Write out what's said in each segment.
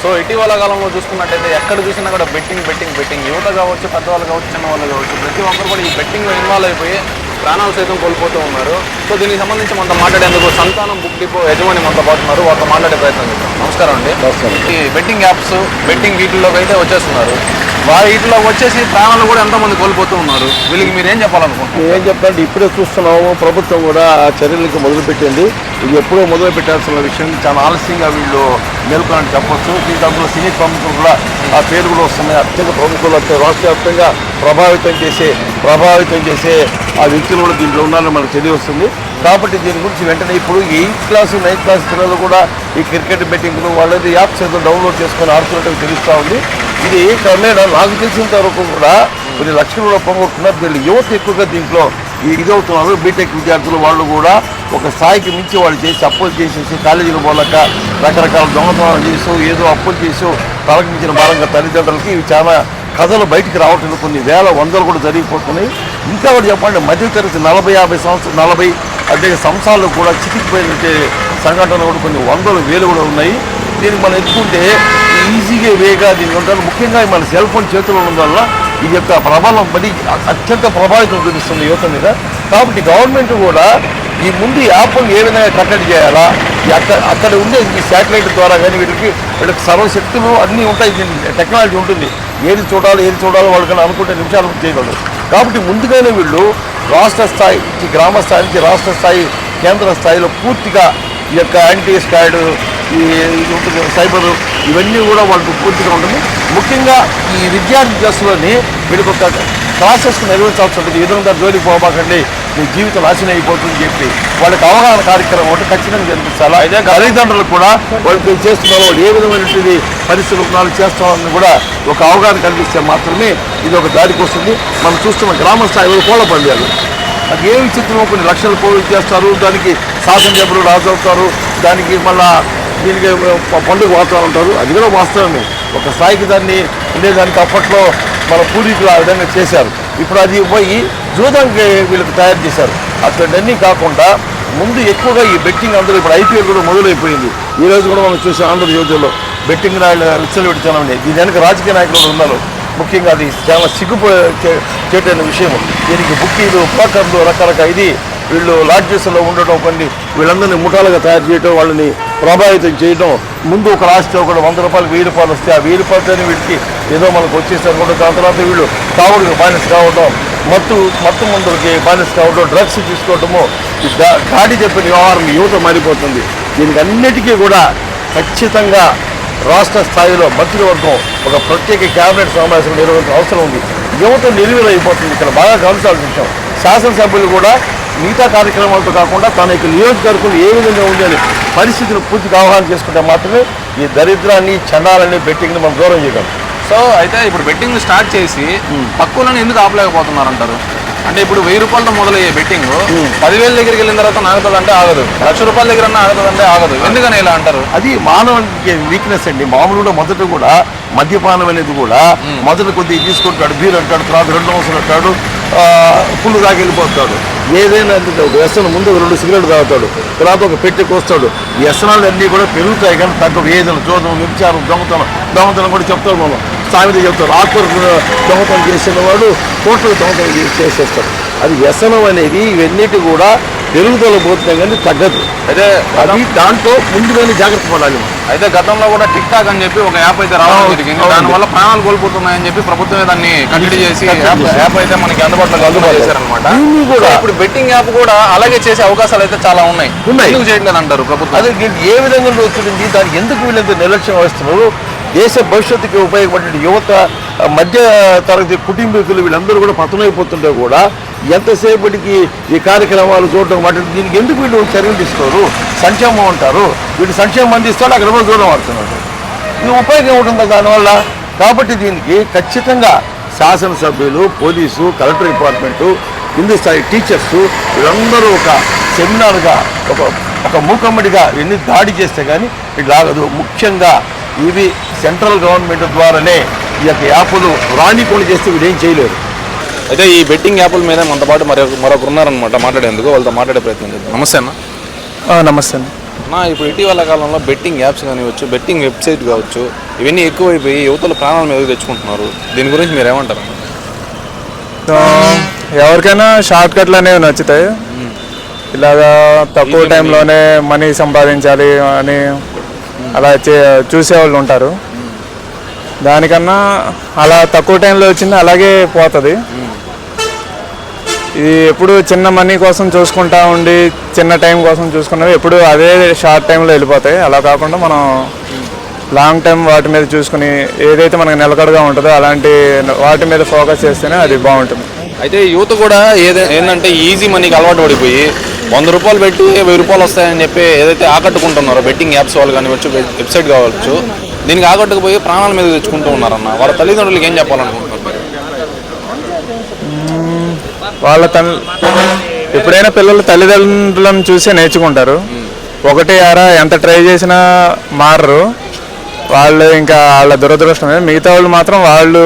So ఇటీవల కాలంలో చూసుకున్నట్టయితే ఎక్కడ చూసినా కూడా బెట్టింగ్ బెట్టింగ్ బెట్టింగ్ యువత కావచ్చు పెద్దవాళ్ళు కావచ్చు చిన్న వాళ్ళు కావచ్చు ప్రతి ఒక్కరు కూడా ఈ బెట్టింగ్లో ఇన్వాల్వ్ అయిపోయి ప్రాణాలు సైతం కోల్పోతూ ఉన్నారు. సో దీనికి సంబంధించి మనతో మాట్లాడేందుకు సంతానం బుక్ డిపో యజమాని మనతో పాటు ఉన్నారు. వారితో మాట్లాడే ప్రయత్నం చేద్దాం. నమస్కారం అండి. ఈ బెట్టింగ్ యాప్స్ బెట్టింగ్ వీటిల్లోకి అయితే వచ్చేస్తున్నారు. వారి వీటిలోకి వచ్చేసి ప్రాణాలు కూడా ఎంతమంది కోల్పోతూ ఉన్నారు. వీళ్ళకి మీరు ఏం చెప్పాలనుకుంటున్నారు? ఏం చెప్తాంటే ఇప్పుడే చూస్తున్నాము. ప్రభుత్వం కూడా ఆ చర్యలకు మొదలుపెట్టింది. ఇది ఎప్పుడో మొదలు పెట్టాల్సిన విషయం. చాలా ఆలస్యంగా వీళ్ళు మేల్కొనని చెప్పొచ్చు. దాంట్లో సినీ ప్రముఖులు కూడా ఆ పేరు కూడా వస్తున్నాయి. అత్యంత ప్రముఖులు అంటే రాష్ట్ర వ్యాప్తంగా ప్రభావితం చేసే ప్రభావితం చేసే ఆ వ్యక్తులు కూడా దీంట్లో ఉన్నారని మనకు తెలియవస్తుంది. కాబట్టి దీని గురించి వెంటనే ఇప్పుడు ఎయిత్ క్లాస్ నైన్త్ క్లాస్ పిల్లలు కూడా ఈ క్రికెట్ బెట్టింగ్లు వాళ్ళది యాప్స్ ఏదో డౌన్లోడ్ చేసుకొని ఆడుతున్నట్టు తెలుస్తూ ఉంది. ఇది క్రమేణా నాకు తెలిసినంత వరకు కూడా కొన్ని లక్షలు కూడా పొంగొట్టున్నారు వీళ్ళు యువత ఎక్కువగా దీంట్లో ఇదవుతున్నారు బీటెక్ విద్యార్థులు వాళ్ళు కూడా ఒక స్థాయికి మించి వాళ్ళు చేసి అప్పులు చేసేసి కాలేజీలు పోలక రకరకాల దొంగతనాలు చేసు ఏదో అప్పులు చేసు తలకు భారంగా తల్లిదండ్రులకి ఇవి చాలా కథలు బయటికి రావట్లేదు. కొన్ని వేల వందలు కూడా జరిగిపోతున్నాయి. ఇంకా ఒకటి చెప్పండి మధ్యతరగతి నలభై యాభై సంవత్సరం నలభై అంటే సంవత్సరాలు కూడా చితికిపోయినట్టే సంఘటనలు కూడా కొన్ని వందలు వేలు కూడా ఉన్నాయి. దీనికి మనం ఎత్తుకుంటే ఈజీగా వేగా దీనికి ఉంటారు. ముఖ్యంగా మన సెల్ ఫోన్ చేతిలో ఉండడం వల్ల ఈ యొక్క ప్రభావం బడి అత్యంత ప్రభావితం చూపిస్తుంది యువత మీద. కాబట్టి గవర్నమెంట్ కూడా ఈ ముందు యాప్ను ఏ విధంగా కట్టడి చేయాలా? ఈ అక్కడ అక్కడ ఉండే ఈ శాటిలైట్ ద్వారా కానీ వీటికి వీళ్ళకి సర్వశక్తులు అన్నీ ఉంటాయి. దీనికి టెక్నాలజీ ఉంటుంది. ఏది చూడాలి ఏది చూడాలో వాళ్ళకన్నా అనుకుంటే నిమిషాలు చేయగలరు. కాబట్టి ముందుగానే వీళ్ళు రాష్ట్ర స్థాయి గ్రామ స్థాయి నుంచి రాష్ట్ర స్థాయి కేంద్ర స్థాయిలో పూర్తిగా ఈ యొక్క యాంటీ స్కాయిడ్ ఈ సైబర్ ఇవన్నీ కూడా వాళ్ళకు పూర్తిగా ఉంటుంది. ముఖ్యంగా ఈ విద్యార్థి దశలోని వీళ్ళకి ఒక క్లాసెస్ నిర్వహించాల్సి ఉంటుంది. విధంగా జోలికి పోబాకండి మీ జీవితం నాశనం అయిపోతుందని చెప్పి వాళ్ళకి అవగాహన కార్యక్రమం ఒకటి ఖచ్చితంగా జరిపించాలా అయితే తల్లిదండ్రులకు కూడా వాళ్ళకి చేస్తున్నారు వాళ్ళు ఏ విధమైనటువంటి పరిస్థితులు చేస్తామని కూడా ఒక అవగాహన కల్పిస్తే మాత్రమే ఇది ఒక దారికి వస్తుంది. మనం చూస్తున్న గ్రామ స్థాయిలో కోళ్ళ పందాలు అది. ఏ విచిత్రమో కొన్ని లక్షల కోళ్ళు చేస్తారు. దానికి శాసనసభ్యులు రాజవుతారు? దానికి మళ్ళా దీనికి పండుగ వాతావరణం ఉంటారు అది కూడా వాస్తవమే. ఒక స్థాయికి దాన్ని ఉండేదానికి అప్పట్లో మన పూర్వీకులు ఆ విధంగా చేశారు. ఇప్పుడు అది పోయి జూదంకి వీళ్ళకి తయారు చేశారు. అట్లాంటివన్నీ కాకుండా ముందు ఎక్కువగా ఈ బెట్టింగ్ అందరూ ఇప్పుడు ఐపీఎల్ కూడా మొదలైపోయింది. ఈ రోజు కూడా మనం చూసాం ఆంధ్రజ్యోతిలో బెట్టింగ్ విచ్చలు పెడుతున్నామని దీని వెనక రాజకీయ నాయకులు కూడా ఉన్నారు. ముఖ్యంగా అది చాలా సిగ్గుపో చేయటైన విషయం దీనికి బుక్కీలు ప్రోకర్లు రకరకాల ఇది వీళ్ళు లాడ్జెస్లో ఉండటం కొన్ని వీళ్ళందరినీ ముఠాలుగా తయారు చేయటం వాళ్ళని ప్రభావితం చేయడం. ముందు ఒక రాష్ట్రం ఒకటి వంద రూపాయలు వెయ్యి రూపాయలు వస్తే ఆ వెయ్యి రూపాయలతోనే వీటికి ఏదో మనకు వచ్చేసారు దాని తర్వాత వీళ్ళు తాగుడికి బానిస కావడం. మత్తు మత్తు మందులకి బానిస కావడం డ్రగ్స్ తీసుకోవడము. గాడి చెప్పిన వ్యవహారం యువత మారిపోతుంది. దీనికి అన్నిటికీ కూడా ఖచ్చితంగా రాష్ట్ర స్థాయిలో మంత్రివర్గం ఒక ప్రత్యేక కేబినెట్ సమావేశం నిర్వహించిన అవసరం ఉంది. యువత అయిపోతుంది. ఇక్కడ బాగా గమనించాల్సిన విషయం. శాసనసభ్యులు కూడా మిగతా కార్యక్రమాలతో కాకుండా తన యొక్క నియోజకవర్గం ఏ విధంగా ఉంది అని పరిస్థితిని పూర్తిగా అవగాహన చేసుకుంటే మాత్రమే ఈ దరిద్రాన్ని చండాలని బెట్టింగ్ని మనం దూరం చేయగలం. సో అయితే ఇప్పుడు బెట్టింగ్ స్టార్ట్ చేసి తక్కువలను ఎందుకు ఆపలేకపోతున్నారు అంటారు? అంటే ఇప్పుడు వెయ్యి రూపాయలతో మొదలయ్యే బెట్టింగ్ పదివేల దగ్గరికి వెళ్ళిన తర్వాత ఆగుతుందంటే ఆగదు. లక్ష రూపాయల దగ్గర ఆగుతుందంటే ఆగదు. ఎందుకని ఇలా అంటారు? అది మానవునికి వీక్నెస్ అండి. మామూలుగా మొదట కూడా మద్యపానం అనేది కూడా మొదట కొద్దిగా తీసుకుంటాడు బీర్ అంటాడు తర్వాత రెండు అవసరం అంటాడు ఫుల్ దాకా వెళ్ళిపోతాడు. ఏదైనా వ్యసనం ముందు రెండు సిగరెట్ తాగుతాడు. తర్వాత ఒక పెట్టి కోస్తాడు. వ్యసనాలు అన్నీ కూడా పెరుగుతాయి కానీ తగ్గ ఏదైనా చూద్దాం వ్యభిచారం దొంగతనం దొంగతనం కూడా చెప్తాడు మనం సామెత చెప్తారు ఆకుకూర దొంగతనం చేసిన వాడు కోట్లు దొంగతనం చేసేస్తాడు. అది వ్యసనం అనేది ఇవన్నిటి కూడా పెరుగుదల పోతున్నాయి కానీ తగ్గదు అయితే అది దాంట్లో ముందుగానే జాగ్రత్త పడాలి. అయితే గతంలో కూడా టిక్ టాక్ అని చెప్పి ఒక యాప్ అయితే రావడం జరిగింది. దానివల్ల ప్రాణాలు కోల్పోతున్నాయని చెప్పి ప్రభుత్వమే దాన్ని కట్టడి చేసి యాప్ అయితే మనకి అందుబాటులో అందుబాటులో. చేశారనమాట దీన్ని కూడా- ఇప్పుడు బెట్టింగ్ యాప్ కూడా అలాగే చేసే అవకాశాలు అయితే చాలా ఉన్నాయి. ఎందుకు చేయట్లేదు అంటారు ప్రభుత్వం అదే ఏ విధంగా వచ్చింది దానికి ఎందుకు వీళ్ళంత నిర్లక్ష్యం వస్తున్నారు దేశ భవిష్యత్తుకి ఉపయోగపడే యువత మధ్య తరగతి కుటుంబీకులు వీళ్ళందరూ కూడా పతనమైపోతుంటే కూడా ఎంతసేపటికి ఈ కార్యక్రమాలు చూడటం వాటి దీనికి ఎందుకు వీళ్ళు చర్యలు తీసుకోరు? సంక్షేమం అంటారు. వీళ్ళు సంక్షేమం అందిస్తాడు అక్కడ కూడా దూరం ఆడుతున్నారు ఇది ఉపయోగం ఉంటుంది దానివల్ల? కాబట్టి దీనికి ఖచ్చితంగా శాసనసభ్యులు పోలీసు కలెక్టర్ డిపార్ట్మెంటు కింది స్థాయి టీచర్స్ వీళ్ళందరూ ఒక సెమినార్గా ఒక ఒక మూకమ్మడిగా ఎన్ని దాడి చేస్తే కానీ ఇది ఆగదు ముఖ్యంగా ఇవి సెంట్రల్ గవర్నమెంట్ ద్వారానే ఈ యొక్క యాప్లు రానికుండా చేస్తే ఏం చేయలేరు అయితే ఈ బెట్టింగ్ యాప్ల మీద మనతో పాటు మరొక మరొకరు ఉన్నారనమాట మాట్లాడేందుకు వాళ్ళతో మాట్లాడే ప్రయత్నం చేద్దాం. నమస్తే అన్న. నమస్తే అండి నా ఇప్పుడు ఇటీవల కాలంలో బెట్టింగ్ యాప్స్ కానివచ్చు బెట్టింగ్ వెబ్సైట్ కావచ్చు ఇవన్నీ ఎక్కువైపోయి యువతలు ప్రాణాల మీద తెచ్చుకుంటున్నారు? దీని గురించి మీరు ఏమంటారు? సో ఎవరికైనా షార్ట్ కట్లు అనేవి నచ్చుతాయి. ఇలాగా తక్కువ టైంలోనే మనీ సంపాదించాలి అని అలా చే చూసేవాళ్ళు ఉంటారు. దానికన్నా అలా తక్కువ టైంలో వచ్చింది అలాగే పోతుంది. ఇది ఎప్పుడు చిన్న మనీ కోసం చూసుకుంటా ఉండి చిన్న టైం కోసం చూసుకున్నవి ఎప్పుడు అదే షార్ట్ టైంలో వెళ్ళిపోతాయి. అలా కాకుండా మనం లాంగ్ టైం వాటి మీద చూసుకుని ఏదైతే మనకు నిలకడగా ఉంటుందో అలాంటి వాటి మీద ఫోకస్ చేస్తేనే అది బాగుంటుంది. అయితే యూత్ కూడా ఏదే ఏంటంటే ఈజీ మనీకి అలవాటు పడిపోయి వంద రూపాయలు పెట్టి వెయ్యి రూపాయలు వస్తాయని చెప్పి ఏదైతే ఆకట్టుకుంటున్నారో బెట్టింగ్ యాప్స్ వాళ్ళు కానివచ్చు వెబ్- వెబ్సైట్ కావచ్చు దీనికి ఆకట్టుకుపోయి ప్రాణాల మీద తెచ్చుకుంటూ ఉన్నారన్న. వాళ్ళ తల్లిదండ్రులకి ఏం చెప్పాలనుకుంటున్నారు? వాళ్ళ తల్లి ఎప్పుడైనా పిల్లలు తల్లిదండ్రులను చూసే నేర్చుకుంటారు. ఒకటి అరా ఎంత ట్రై చేసినా మారరు. వాళ్ళు ఇంకా వాళ్ళ దురదృష్టమే మిగతా వాళ్ళు మాత్రం వాళ్ళు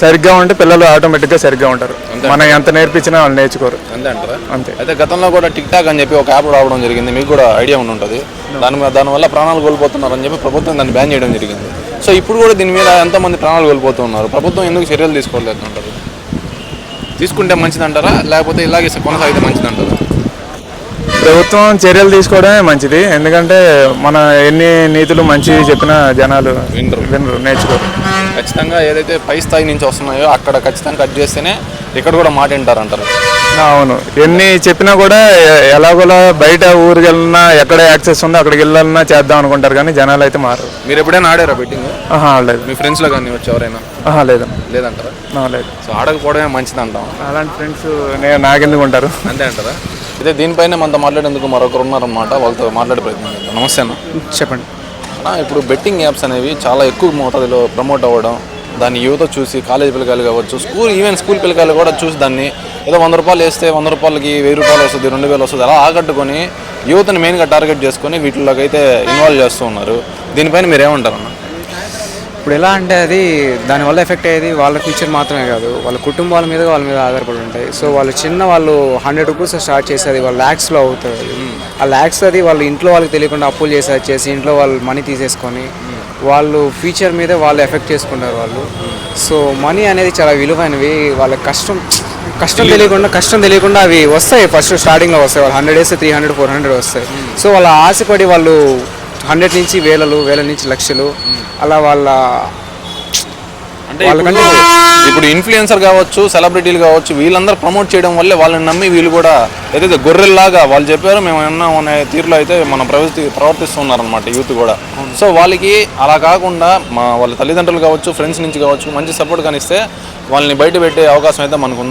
సరిగ్గా ఉంటే పిల్లలు ఆటోమేటిక్గా సరిగ్గా ఉంటారు. మనం ఎంత నేర్పించినా వాళ్ళు నేర్చుకోరు. అంతే అంటారా? అంతే. అయితే గతంలో కూడా టిక్ టాక్ అని చెప్పి ఒక యాప్ రావడం జరిగింది. మీకు కూడా ఐడియా ఉండి ఉంటుంది. దాని మీద దానివల్ల ప్రాణాలు కోల్పోతున్నారని చెప్పి ప్రభుత్వం దాన్ని బ్యాన్ చేయడం జరిగింది. సో ఇప్పుడు కూడా దీని మీద ఎంతమంది ప్రాణాలు కోల్పోతున్నారు? ప్రభుత్వం ఎందుకు చర్యలు తీసుకోలేదు అంటారు తీసుకుంటే మంచిదంటారా? లేకపోతే ఇలాగే కొనసాగితే మంచిదంటారా? ప్రభుత్వం చర్యలు తీసుకోవడమే మంచిది. ఎందుకంటే మన ఎన్ని నీతులు మంచి చెప్పినా జనాలు వినరు. వినరు నేర్చుకోరు. ఖచ్చితంగా ఏదైతే పై స్థాయి నుంచి వస్తున్నాయో అక్కడ ఖచ్చితంగా కట్ చేస్తేనే ఇక్కడ కూడా మాట వింటారు అంటారు అవును. ఎన్ని చెప్పినా కూడా ఎలాగోలా బయట ఊరికి వెళ్ళినా ఎక్కడ యాక్సెస్ ఉందో అక్కడికి వెళ్ళాలన్నా చేద్దాం అనుకుంటారు కానీ జనాలు అయితే మారరు. మీరు ఎప్పుడైనా ఆడారా బెట్టింగ్? లేదు. మీ ఫ్రెండ్స్లో కానీ వచ్చి ఎవరైనా? లేదు. లేదంటారా? లేదు. సో ఆడకపోవడమే మంచిది అంటాం అలాంటి ఫ్రెండ్స్ నేను నాకెందుకు ఉంటారు? అంతే అంటారా? ఇదే దీనిపైన మనతో మాట్లాడేందుకు మరొకరు ఉన్నారన్నమాట. వాళ్ళతో మాట్లాడే ప్రయత్నం చేద్దాం. నమస్తే అన్న. చెప్పండి. అన్న ఇప్పుడు బెట్టింగ్ యాప్స్ అనేవి చాలా ఎక్కువ మోతాదులో ప్రమోట్ అవ్వడం దాన్ని యువత చూసి కాలేజ్ పిల్లకాయలు కావచ్చు స్కూల్ ఈవెన్ స్కూల్ పిల్లకాయలు కూడా చూసి దాన్ని ఏదో వంద రూపాయలు వేస్తే వంద రూపాయలకి వెయ్యి రూపాయలు వస్తుంది రెండు వేలు వస్తుంది అలా ఆకట్టుకొని యువతని మెయిన్గా టార్గెట్ చేసుకొని వీటిలోకి అయితే ఇన్వాల్వ్ చేస్తూ ఉన్నారు. దీనిపైన మీరు ఏమంటారు అన్న? ఇప్పుడు ఎలా అంటే అది దానివల్ల ఎఫెక్ట్ అయ్యేది వాళ్ళ ఫ్యూచర్ మాత్రమే కాదు. వాళ్ళ కుటుంబాల మీద వాళ్ళ మీద ఆధారపడి ఉంటాయి. సో వాళ్ళు చిన్న వాళ్ళు హండ్రెడ్ రూపీస్ స్టార్ట్ చేసేది వాళ్ళ ల్యాక్స్లో అవుతుంది అది. ఆ ల్యాక్స్ అది వాళ్ళ ఇంట్లో వాళ్ళకి తెలియకుండా అప్పులు చేసి చేసి ఇంట్లో వాళ్ళు మనీ తీసేసుకొని వాళ్ళు ఫ్యూచర్ మీద వాళ్ళు ఎఫెక్ట్ చేసుకుంటారు వాళ్ళు. సో మనీ అనేది చాలా విలువైనవి. వాళ్ళ కష్టం కష్టం తెలియకుండా కష్టం తెలియకుండా అవి వస్తాయి. ఫస్ట్ స్టార్టింగ్లో వస్తాయి. వాళ్ళు హండ్రెడ్ వేస్తే త్రీ హండ్రెడ్ ఫోర్ హండ్రెడ్ వస్తాయి. సో వాళ్ళ ఆశపడి వాళ్ళు హండ్రెడ్ నుంచి వేలలు వేల నుంచి లక్షలు అలా వాళ్ళ అంటే ఇప్పుడు ఇన్ఫ్లుయెన్సర్ కావచ్చు సెలబ్రిటీలు కావచ్చు వీళ్ళందరూ ప్రమోట్ చేయడం వల్లే వాళ్ళని నమ్మి వీళ్ళు కూడా ఏదైతే గొర్రెల్లాగా వాళ్ళు చెప్పారు మేము ఉన్నాం అనే తీరులో అయితే మనం ప్రవర్తి ప్రవర్తిస్తున్నారనమాట యూత్ కూడా. సో వాళ్ళకి అలా కాకుండా మా వాళ్ళ తల్లిదండ్రులు కావచ్చు ఫ్రెండ్స్ నుంచి కావచ్చు మంచి సపోర్ట్ కానిస్తే వాళ్ళని బయట పెట్టే అవకాశం అయితే మనకు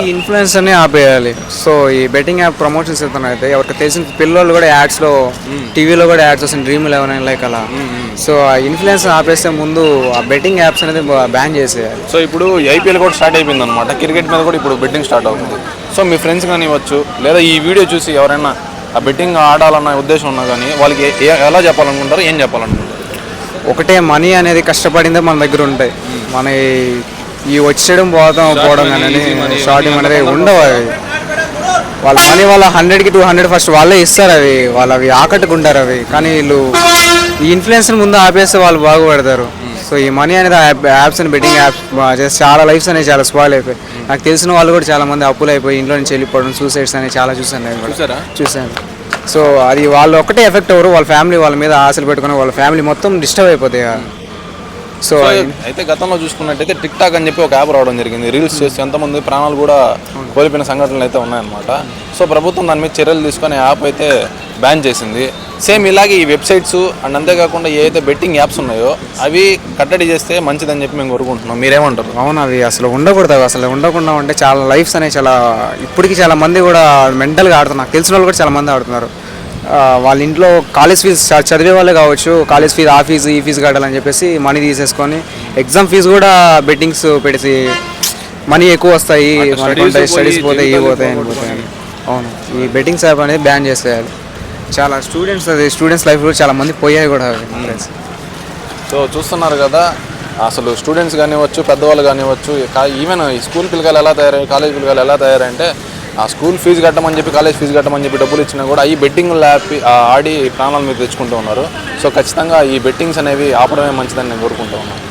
ఈ ఇన్ఫ్లుయెన్స్ అనే ఆపేయాలి. సో ఈ బెట్టింగ్ యాప్ ప్రమోషన్స్ ఇస్తున్నాయి అయితే ఎవరికి తెలిసిన పిల్లలు కూడా యాడ్స్లో టీవీలో కూడా యాడ్స్ వస్తుంది డ్రీమ్ లెవెన్ లైక్ అలా. సో ఆ ఇన్ఫ్లుయెన్స్ ఆపేస్తే ముందు ఆ బెట్టింగ్ యాప్స్ అనేది బ్యాన్ చేసేయాలి. సో ఇప్పుడు ఐపీఎల్ కూడా స్టార్ట్ అయిపోయింది అనమాట క్రికెట్ మీద కూడా ఇప్పుడు బెట్టింగ్ స్టార్ట్ అవుతుంది. సో మీ ఫ్రెండ్స్ కానివ్వచ్చు లేదా ఈ వీడియో చూసి ఎవరైనా ఆ బెట్టింగ్ ఆడాలన్న ఉద్దేశం ఉన్నా కానీ వాళ్ళకి ఎలా చెప్పాలనుకుంటారు ఏం చెప్పాలనుకుంటారు. ఒకటే మనీ అనేది కష్టపడిందే మన దగ్గర ఉంటాయి. మన ఈ- ఈ వచ్చేయడం పోతాం పోవడం కానీ షార్టింగ్ అనేది ఉండవు అవి. వాళ్ళ మనీ వాళ్ళ హండ్రెడ్కి టూ హండ్రెడ్ ఫస్ట్ వాళ్ళే ఇస్తారు అవి. వాళ్ళు అవి ఆకట్టుకుంటారు అవి. కానీ వీళ్ళు ఈ ఇన్ఫ్లుయెన్స్ ముందు ఆపేస్తే వాళ్ళు బాగుపడతారు. సో ఈ మనీ అనేది యాప్స్ అని బెట్టింగ్ యాప్స్ చేసి చాలా లైఫ్స్ అనేవి చాలా స్పాయిల్ అయిపోయి నాకు తెలిసిన వాళ్ళు కూడా చాలా మంది అప్పులు అయిపోయి ఇంట్లో నుంచి వెళ్ళిపోవడం సూసైడ్స్ అనేవి చాలా చూసాను నేను కూడా. చూసారా? చూశాను. సో అది వాళ్ళు ఒకటే ఎఫెక్ట్ అవ్వరు వాళ్ళ ఫ్యామిలీ వాళ్ళ మీద ఆశలు పెట్టుకుని వాళ్ళ ఫ్యామిలీ మొత్తం డిస్టర్బ్ అయిపోతాయి సో సో అయితే గతంలో చూసుకున్నట్టయితే టిక్ టాక్ అని చెప్పి ఒక యాప్ రావడం జరిగింది. రీల్స్ చేసి ఎంతమంది ప్రాణాలు కూడా కోల్పోయిన సంఘటనలు అయితే ఉన్నాయన్నమాట. సో ప్రభుత్వం దాని మీద చర్యలు తీసుకొని యాప్ అయితే బ్యాన్ చేసింది. సేమ్ ఇలాగే ఈ వెబ్సైట్స్ అండ్ అంతేకాకుండా ఏ అయితే బెట్టింగ్ యాప్స్ ఉన్నాయో అవి కట్టడి చేస్తే మంచిదని చెప్పి మేము కోరుకుంటున్నాం. మీరేమంటారు? అవును అవి అసలు ఉండకూడదు అవి. అసలు ఉండకుండా ఉంటే చాలా లైఫ్స్ అనేవి చాలా ఇప్పటికీ చాలా మంది కూడా మెంటల్గా ఆడుతున్నారు. నాకు తెలిసిన వాళ్ళు కూడా చాలా మంది ఆడుతున్నారు. వాళ్ళ ఇంట్లో కాలేజ్ ఫీజు చ- చదివే వాళ్ళే కావచ్చు కాలేజ్ ఫీజు ఆ ఫీజు ఈ ఫీజు కట్టాలని చెప్పేసి మనీ తీసేసుకొని ఎగ్జామ్ ఫీజు కూడా బెట్టింగ్స్ పెట్టి మనీ ఎక్కువ వస్తాయి. స్టడీస్ పోతాయి ఇవి పోతాయి అని పోతాయి అని. అవును. ఈ బెట్టింగ్స్ యాప్ అనేది బ్యాన్ చేసేయాలి. చాలా స్టూడెంట్స్ అది స్టూడెంట్స్ లైఫ్ కూడా చాలా మంది పోయాయి కూడా. సో చూస్తున్నారు కదా అసలు స్టూడెంట్స్ కానివ్వచ్చు పెద్దవాళ్ళు కానివ్వచ్చు ఈవెన్ ఈ స్కూల్ పిల్లలు ఎలా తయారయ్యారు కాలేజ్ పిల్లకాయలు ఎలా తయారంటే ఆ స్కూల్ ఫీజు కట్టమని చెప్పి కాలేజ్ ఫీజు కట్టమని చెప్పి డబ్బులు ఇచ్చినా కూడా ఈ బెట్టింగ్ ల్యాపి ఆడి ప్రాణాల మీద తెచ్చుకుంటూ ఉన్నారు. సో ఖచ్చితంగా ఈ బెట్టింగ్స్ అనేవి ఆపడమే మంచిదని నేను కోరుకుంటూ ఉన్నాను.